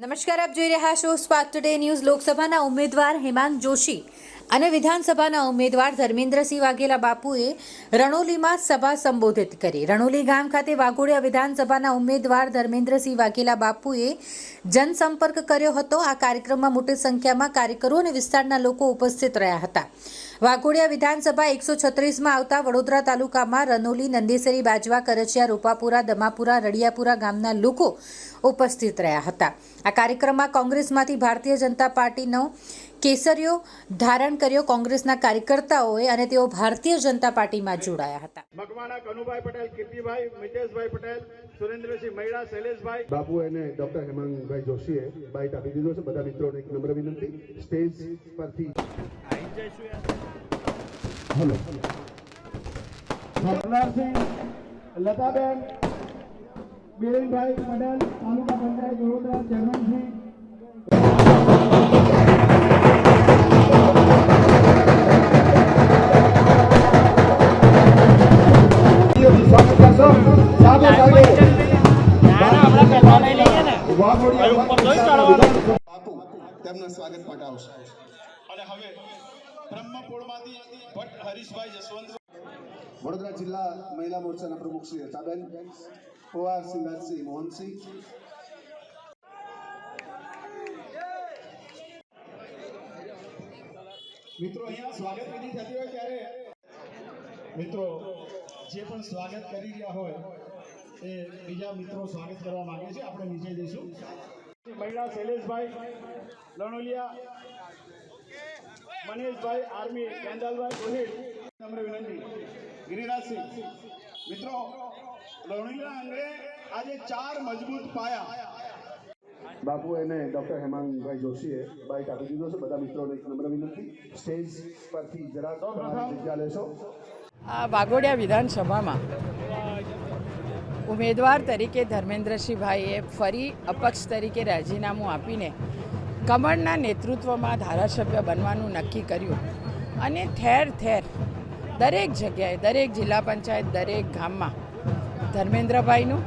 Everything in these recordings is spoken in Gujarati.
નમસ્કાર, આપ જોઈ રહ્યા છો સ્પાર્ક ટુડે ન્યૂઝ. લોકસભાના ઉમેદવાર હેમાંગ જોશી અને વિધાનસભાના ઉમેદવાર ધર્મેન્દ્રસિંહ વાઘેલા બાપુએ રણોલીમાં સભા સંબોધિત કરી. રણોલી ગામ ખાતે વાઘોડિયા વિધાનસભાના ઉમેદવાર ધર્મેન્દ્રસિંહ વાઘેલા બાપુએ જનસંપર્ક કર્યો હતો. આ કાર્યક્રમમાં મોટી સંખ્યામાં કાર્યકરો અને વિસ્તારના લોકો ઉપસ્થિત રહ્યા હતા. વાઘોડિયા વિધાનસભા એકસો છત્રીસમાં આવતા વડોદરા તાલુકામાં રનોલી નંદેસરી બાજવા કરચિયા રૂપાપુરા દમાપુરા રડિયાપુરા ગામના લોકો ઉપસ્થિત રહ્યા હતા. આ કાર્યક્રમમાં કોંગ્રેસમાંથી ભારતીય જનતા પાર્ટીનો કેસરીઓ ધારણ કર્યો. કોંગ્રેસના કાર્યકર્તાઓએ અને તેઓ ભારતીય જનતા પાર્ટીમાં જોડાયા હતા. મકવાણા કનુભાઈ પટેલ કીર્તિભાઈ મિતેશભાઈ પટેલ સુરેન્દ્રસિંહ મહિડા શૈલેષભાઈ. બાપુ અને ડોક્ટર હેમાંગભાઈ જોશીએ બાઇટ આપી દીધો છે. બધા મિત્રોને એક નમ્ર વિનંતી. સ્ટેજ પરથી હલો લતાબેન બિરેનભાઈ પટેલ તાલુકા પંચાયત વડોદરા ચેરમેનશ્રી સ્વાગત કરશો તેમના સ્વાગત માટે આવશે. અને હવે બ્રહ્મપુરમાંથી ભટ્ટ હરીશભાઈ જસવંત વડોદરા જિલ્લા મહિલા મોરચાના પ્રમુખ શ્રી રચાબેન પવાર સિંગારસિંહ મોહનસિંહ. મિત્રો અહીંયા સ્વાગત વિધિ થતી હોય ત્યારે. મિત્રો જે પણ સ્વાગત કરી રહ્યા હોય એ બીજા મિત્રો સ્વાગત કરવા માંગે છે. આપણે નીચે જઈશું મહિલા શૈલેષભાઈ લણોલિયા મનીષભાઈ આર્મી કેન્દલભાઈ ગોહિલ નમ્ર વિનંતી. ગિરિરાજસિંહ મિત્રો લણોલિયા આંગણે આજે ચાર મજબૂત પાયા. બાપુ એને ડોક્ટર હેમાંગભાઈ જોશીએ બાઇક આપી દીધો છે. બધા મિત્રોને એક નમ્ર વિનંતી. સ્ટેજ પરથી જરા જગ્યા લેશો. આ વાગોડિયા વિધાનસભામાં ઉમેદવાર તરીકે ધર્મેન્દ્રસિંહભાઈએ ફરી અપક્ષ તરીકે રાજીનામું આપીને કમળના નેતૃત્વમાં ધારાસભ્ય બનવાનું નક્કી કર્યું. અને ઠેર ઠેર દરેક જગ્યાએ, દરેક જિલ્લા પંચાયત, દરેક ગામમાં ધર્મેન્દ્રભાઈનું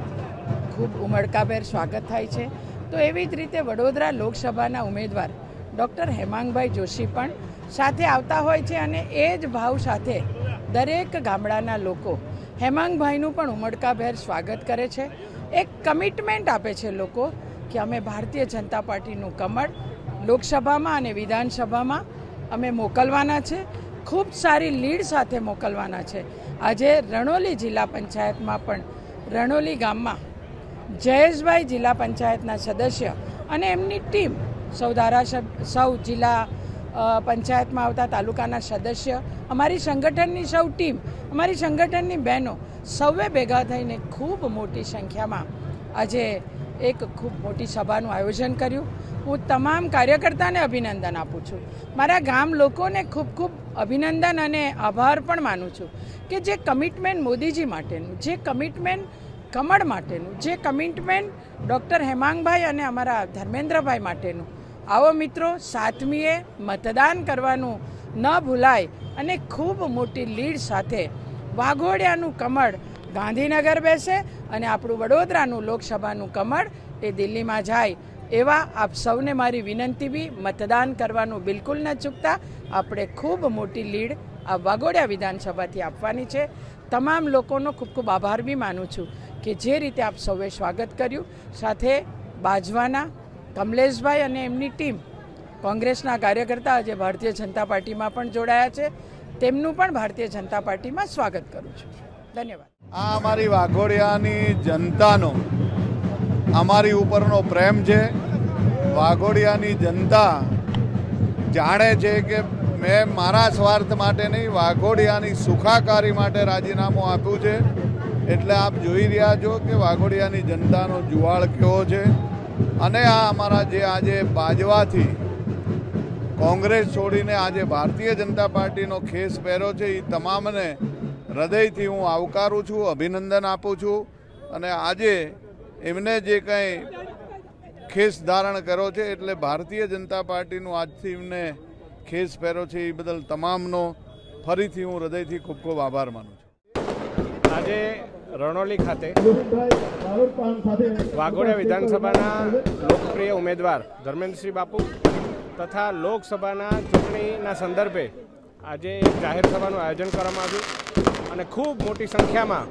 ખૂબ ઉમળકાભેર સ્વાગત થાય છે. તો એવી જ રીતે વડોદરા લોકસભાના ઉમેદવાર ડૉક્ટર હેમાંગભાઈ જોશી પણ સાથે આવતા હોય છે અને એ જ ભાવ સાથે દરેક ગામડાના લોકો હેમાંગભાઈનું પણ ઉમળકાભેર સ્વાગત કરે છે. એક કમિટમેન્ટ આપે છે લોકો કે અમે ભારતીય જનતા પાર્ટીનું કમળ લોકસભામાં અને વિધાનસભામાં અમે મોકલવાના છે. ખૂબ સારી લીડ સાથે મોકલવાના છે. આજે રણોલી જિલ્લા પંચાયતમાં પણ રણોલી ગામમાં જયેશભાઈ જિલ્લા પંચાયતના સદસ્ય અને એમની ટીમ સૌ ધારાસભ્ય, સૌ જિલ્લા પંચાયતમાં આવતા તાલુકાના સદસ્ય, અમારી સંગઠનની સૌ ટીમ, અમારી સંગઠનની બહેનો સૌએ ભેગા થઈને ખૂબ મોટી સંખ્યામાં આજે એક ખૂબ મોટી સભાનું આયોજન કર્યું. હું તમામ કાર્યકર્તાને અભિનંદન આપું છું. મારા ગામ લોકોને ખૂબ ખૂબ અભિનંદન અને આભાર પણ માનું છું કે જે કમિટમેન્ટ મોદીજી માટેનું, જે કમિટમેન્ટ કમળ માટેનું, જે કમિટમેન્ટ ડૉક્ટર હેમાંગભાઈ અને અમારા ધર્મેન્દ્રભાઈ માટેનું. આવો મિત્રો, સાતમીએ મતદાન કરવાનું ન ભૂલાય અને ખૂબ મોટી લીડ સાથે વાઘોડિયાનું કમળ ગાંધીનગર બેસે અને આપણું વડોદરાનું લોકસભાનું કમળ એ દિલ્હીમાં જાય. એવા આપ સૌને મારી વિનંતી બી, મતદાન કરવાનું બિલકુલ ન ચૂકતા. આપણે ખૂબ મોટી લીડ આ વાગોડિયા વિધાનસભાથી આપવાની છે. તમામ લોકોનો ખૂબ ખૂબ આભાર બી માનું છું કે જે રીતે આપ સૌએ સ્વાગત કર્યું. સાથે બાજવાના કમલેશભાઈ અને એમની ટીમ કોંગ્રેસના કાર્યકર્તા આજે ભારતીય જનતા પાર્ટીમાં પણ જોડાયા છે. તેમનું પણ ભારતીય જનતા પાર્ટીમાં સ્વાગત કરું છું. ધન્યવાદ. આ અમારી વાઘોડિયાની જનતાનો, અમારી ઉપરનો પ્રેમ છે. વાઘોડિયાની જનતા જાણે છે કે મેં મારા સ્વાર્થ માટે નહીં, વાઘોડિયાની સુખાકારી માટે રાજીનામું આપ્યું છે. એટલે આપ જોઈ રહ્યા છો કે વાઘોડિયાની જનતાનો જુવાળ કેવો છે. અને આ અમારા જે આજે બાજવાથી કોંગ્રેસ છોડીને આજે ભારતીય જનતા પાર્ટીનો ખેસ પહેર્યો છે એ તમામને હૃદયથી હું આવકારું છું અભિનંદન આપું છું અને આજે એમને જે કંઈ ખેસ ધારણ કર્યો છે એટલે ભારતીય જનતા પાર્ટીનું આજથી એમને ખેસ પહેર્યો છે એ બદલ તમામનો ફરીથી હું હૃદયથી ખૂબ ખૂબ આભાર માનું છું. આજે રણોલી ખાતે વાઘોડિયા વિધાનસભાના લોકપ્રિય ઉમેદવાર ધર્મેન્દ્રસિંહ બાપુ તથા લોકસભાના ચૂંટણીના સંદર્ભે આજે એક જાહેર સભાનું આયોજન કરવામાં આવ્યું. અને ખૂબ મોટી સંખ્યામાં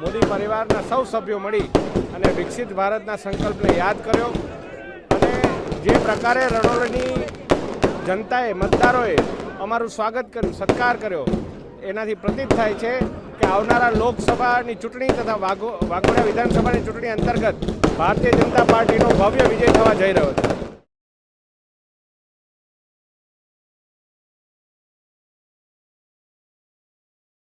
મોદી પરિવારના સૌ સભ્યો મળી અને વિકસિત ભારતના સંકલ્પને યાદ કર્યો. અને જે પ્રકારે રણોલીની જનતાએ, મતદારોએ અમારું સ્વાગત કર્યું, સત્કાર કર્યો, એનાથી પ્રતીત થાય છે કે આવનારા લોકસભાની ચૂંટણી તથા વાઘો, વાઘોડિયા વિધાનસભાની ચૂંટણી અંતર્ગત ભારતીય જનતા પાર્ટીનો ભવ્ય વિજય થવા જઈ રહ્યો છે.